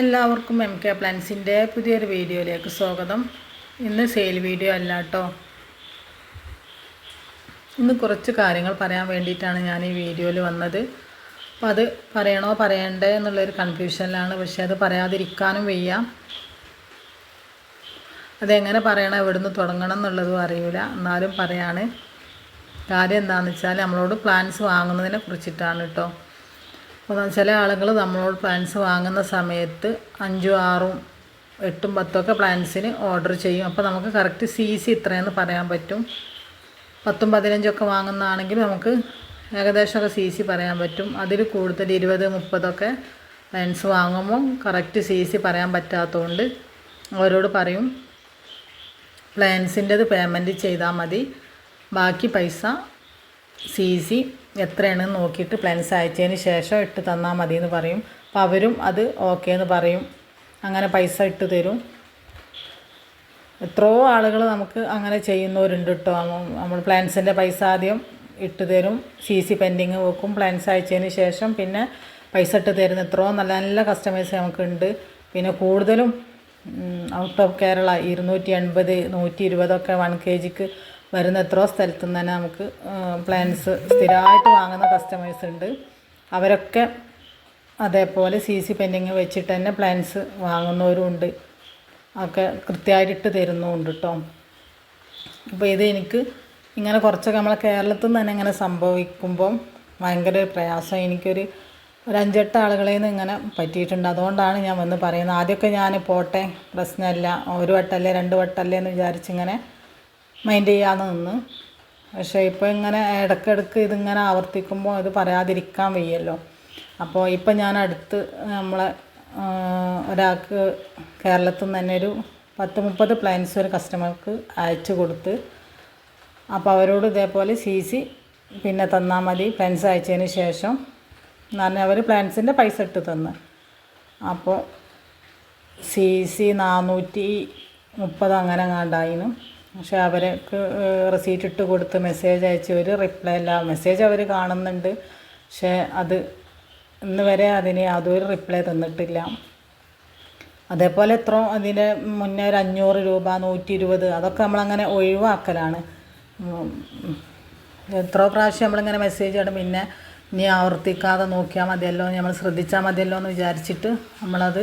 എല്ലാവർക്കും M K പ്ലാൻസിന്റെ പുതിയൊരു വീഡിയോയിലേക്ക് സ്വാഗതം. ഇന്ന് സെയിൽ വീഡിയോ അല്ല കേട്ടോ ഇന്ന് കുറച്ച് കാര്യങ്ങൾ പറയാൻ വേണ്ടിയിട്ടാണ് ഞാൻ ഈ വീഡിയോയിൽ വന്നത്. അപ്പോൾ അത് പറയണോ പറയണ്ടേ എന്നുള്ളൊരു കൺഫ്യൂഷനിലാണ് പക്ഷേ അത് പറയാതിരിക്കാനും വയ്യ. അതെങ്ങനെ പറയണം എവിടുന്ന് തുടങ്ങണം എന്നുള്ളതും അറിയില്ല എന്നാലും പറയാണ്. കാര്യം എന്താണെന്ന് വെച്ചാൽ നമ്മളോട് പ്ലാൻസ് വാങ്ങുന്നതിനെ കുറിച്ചിട്ടാണ് കേട്ടോ അപ്പോൾ ചില ആളുകൾ നമ്മളോട് പ്ലാൻസ് വാങ്ങുന്ന സമയത്ത് അഞ്ചും ആറും എട്ടും പത്തും ഒക്കെ പ്ലാൻസിന് ഓർഡർ ചെയ്യും. അപ്പോൾ നമുക്ക് കറക്റ്റ് സി സി ഇത്രയെന്ന് പറയാൻ പറ്റും. പത്തും പതിനഞ്ചൊക്കെ വാങ്ങുന്നതാണെങ്കിൽ നമുക്ക് ഏകദേശമൊക്കെ സി സി പറയാൻ പറ്റും. അതിൽ കൂടുതൽ ഇരുപത് മുപ്പതൊക്കെ പ്ലാൻസ് വാങ്ങുമ്പോൾ കറക്റ്റ് സി സി പറയാൻ പറ്റാത്തതുകൊണ്ട് അവരോട് പറയും. പ്ലാൻസിന്റെത് പേയ്മെന്റ് ചെയ്താൽ മതി. ബാക്കി പൈസ സി സി എത്രയാണെന്ന് നോക്കിയിട്ട് പ്ലാൻസ് അയച്ചതിന് ശേഷം ഇട്ട് തന്നാൽ മതി എന്ന് പറയും. അപ്പോൾ അവരും അത് ഓക്കേ എന്ന് പറയും. അങ്ങനെ പൈസ ഇട്ട് തരും. എത്രയോ ആളുകൾ നമുക്ക് അങ്ങനെ ചെയ്യുന്നവരുണ്ട് കേട്ടോ നമ്മൾ പ്ലാൻസിന്റെ പൈസ ആദ്യം ഇട്ട് തരും. സി സി പെൻഡിങ് വെക്കും. പ്ലാൻസ് അയച്ചതിന് ശേഷം പിന്നെ പൈസ ഇട്ട് തരുന്ന എത്രയോ നല്ല നല്ല കസ്റ്റമേഴ്സ് നമുക്കുണ്ട് പിന്നെ കൂടുതലും ഔട്ട് ഓഫ് കേരള ഇരുന്നൂറ്റി എൺപത് നൂറ്റി ഇരുപതൊക്കെ വൺ കെ ജിക്ക് വരുന്ന എത്രയോ സ്ഥലത്തു നിന്ന് തന്നെ നമുക്ക് പ്ലാൻസ് സ്ഥിരമായിട്ട് വാങ്ങുന്ന കസ്റ്റമേഴ്സ് ഉണ്ട്. അവരൊക്കെ അതേപോലെ സി സി പെൻഡിങ് വെച്ചിട്ട് തന്നെ പ്ലാൻസ് വാങ്ങുന്നവരും ഉണ്ട് ഒക്കെ കൃത്യമായിട്ട് തരുന്നുമുണ്ട് കേട്ടോ അപ്പോൾ ഇത് എനിക്ക് ഇങ്ങനെ കുറച്ചൊക്കെ നമ്മളെ കേരളത്തിൽ നിന്ന് തന്നെ ഇങ്ങനെ സംഭവിക്കുമ്പം ഭയങ്കര പ്രയാസം. എനിക്കൊരു ഒരു അഞ്ചെട്ട് ആളുകളിൽ നിന്ന് ഇങ്ങനെ പറ്റിയിട്ടുണ്ട്. അതുകൊണ്ടാണ് ഞാൻ വന്ന് പറയുന്നത്. ആദ്യമൊക്കെ ഞാൻ പോട്ടെ പ്രശ്നമില്ല. ഒരു വട്ടല്ലേ രണ്ട് വട്ടല്ലേ എന്ന് വിചാരിച്ചിങ്ങനെ മൈൻഡ് ചെയ്യാതെ നിന്ന്. പക്ഷേ ഇപ്പോൾ ഇങ്ങനെ ഇടയ്ക്കിടയ്ക്ക് ഇതിങ്ങനെ ആവർത്തിക്കുമ്പോൾ ഇത് പറയാതിരിക്കാൻ വയ്യല്ലോ. അപ്പോൾ ഇപ്പം ഞാൻ അടുത്ത് നമ്മളെ ഒരാൾക്ക് കേരളത്തിൽ നിന്ന് തന്നെ ഒരു പത്ത് മുപ്പത് പ്ലാൻസ് ഒരു കസ്റ്റമർക്ക് അയച്ചു കൊടുത്ത് അപ്പോൾ അവരോട് ഇതേപോലെ സി സി പിന്നെ തന്നാൽ മതി പ്ലാൻസ് അയച്ചതിന് ശേഷം എന്ന് പറഞ്ഞാൽ അവർ പ്ലാൻസിന്റെ പൈസ ഇട്ട് തന്ന്. അപ്പോൾ സി സി നാനൂറ്റി മുപ്പത് അങ്ങനെ കണ്ടായിരുന്നു പക്ഷെ അവർക്ക് റെസീറ്റ് ഇട്ട് കൊടുത്ത് മെസ്സേജ് അയച്ച് ഒരു റിപ്ലൈ അല്ല മെസ്സേജ് അവർ കാണുന്നുണ്ട്. പക്ഷേ അത് ഇന്ന് വരെ അതിന് യാതൊരു റിപ്ലൈ തന്നിട്ടില്ല. അതേപോലെ എത്ര അതിന്റെ മുന്നേ ഒരു അഞ്ഞൂറ് രൂപ നൂറ്റി ഇരുപത് അതൊക്കെ നമ്മളങ്ങനെ ഒഴിവാക്കലാണ്. എത്ര പ്രാവശ്യം നമ്മളിങ്ങനെ മെസ്സേജ് ചെയ്യണം പിന്നെ ഇനി ആവർത്തിക്കാതെ നോക്കിയാൽ മതിയല്ലോ നമ്മൾ ശ്രദ്ധിച്ചാൽ മതിയല്ലോ എന്ന് വിചാരിച്ചിട്ട് നമ്മളത്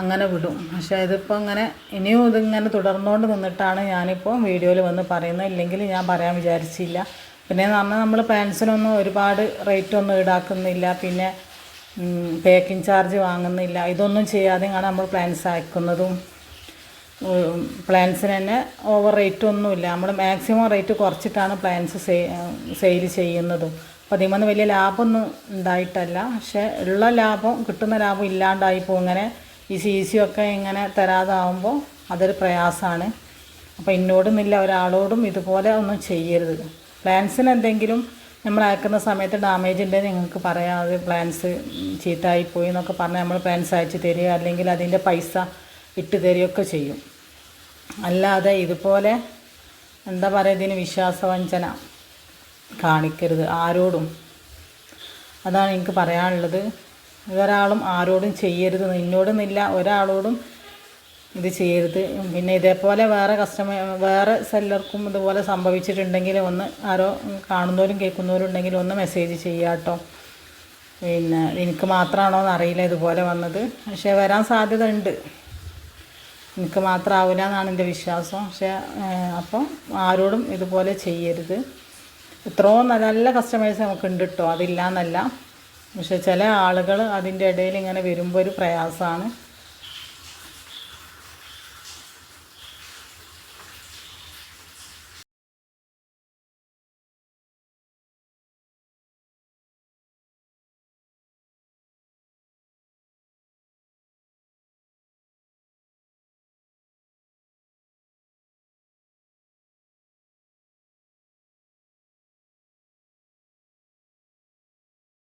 അങ്ങനെ വിടും. പക്ഷേ ഇതിപ്പോൾ ഇങ്ങനെ ഇനിയും ഇതിങ്ങനെ തുടർന്നുകൊണ്ട് നിന്നിട്ടാണ് ഞാനിപ്പോൾ വീഡിയോയിൽ വന്ന് പറയുന്നത്. ഇല്ലെങ്കിൽ ഞാൻ പറയാൻ വിചാരിച്ചില്ല. പിന്നെ പറഞ്ഞാൽ നമ്മൾ പാൻസിനൊന്നും ഒരുപാട് റേറ്റ് ഒന്നും ഈടാക്കുന്നില്ല. പിന്നെ പേക്കിംഗ് ചാർജ് വാങ്ങുന്നില്ല. ഇതൊന്നും ചെയ്യാതെ ആണ് നമ്മൾ പ്ലാൻസ് അയക്കുന്നതും പ്ലാൻസിന് തന്നെ ഓവർ റേറ്റ് ഒന്നുമില്ല നമ്മൾ മാക്സിമം റേറ്റ് കുറച്ചിട്ടാണ് പ്ലാൻസ് സെയിൽ ചെയ്യുന്നതും. അപ്പോൾ അതിൽ വലിയ ലാഭമൊന്നും ഉണ്ടായിട്ടല്ല. പക്ഷേ ഉള്ള ലാഭം കിട്ടുന്ന ലാഭം ഇല്ലാണ്ടായിപ്പോൾ ഇങ്ങനെ ഈ സി സി ഒക്കെ ഇങ്ങനെ തരാതാവുമ്പോൾ അതൊരു പ്രയാസമാണ് അപ്പോൾ എന്നോടൊന്നുമില്ല ഒരാളോടും ഇതുപോലെ ഒന്നും ചെയ്യരുത്. പ്ലാൻസിന് എന്തെങ്കിലും നമ്മൾ അയക്കുന്ന സമയത്ത് ഡാമേജ് ഉണ്ടെങ്കിൽ നിങ്ങൾക്ക് പറയാം അത് പ്ലാൻസ് ചീത്തായിപ്പോയി എന്നൊക്കെ പറഞ്ഞാൽ നമ്മൾ പ്ലാൻസ് അയച്ചു തരിക അല്ലെങ്കിൽ അതിന്റെ പൈസ ഇട്ട് തരികയൊക്കെ ചെയ്യും. അല്ലാതെ ഇതുപോലെ എന്താ പറയുക ഇതിന് വിശ്വാസവഞ്ചന കാണിക്കരുത് ആരോടും. അതാണ് എനിക്ക് പറയാനുള്ളത്. ഇതൊരാളും ആരോടും ചെയ്യരുത്. നിന്നോടുന്നില്ല ഒരാളോടും ഇത് ചെയ്യരുത്. പിന്നെ ഇതേപോലെ വേറെ കസ്റ്റമർ വേറെ സെല്ലർക്കും ഇതുപോലെ സംഭവിച്ചിട്ടുണ്ടെങ്കിൽ ഒന്ന് ആരോ കാണുന്നവരും കേൾക്കുന്നവരും ഉണ്ടെങ്കിൽ ഒന്ന് മെസ്സേജ് ചെയ്യുക കേട്ടോ. പിന്നെ എനിക്ക് മാത്രമാണോ എന്ന് അറിയില്ല ഇതുപോലെ വന്നത്. പക്ഷേ വരാൻ സാധ്യത ഉണ്ട് എനിക്ക് മാത്രമാവില്ല എന്നാണ് എന്റെ വിശ്വാസം. പക്ഷേ അപ്പം ആരോടും ഇതുപോലെ ചെയ്യരുത്. ഇത്രയും നല്ല നല്ല കസ്റ്റമേഴ്സ് നമുക്കുണ്ട് കേട്ടോ. അതില്ല എന്നല്ല പക്ഷെ ചില ആളുകൾ അതിന്റെ ഇടയിൽ ഇങ്ങനെ വരുമ്പോൾ ഒരു പ്രയാസമാണ്.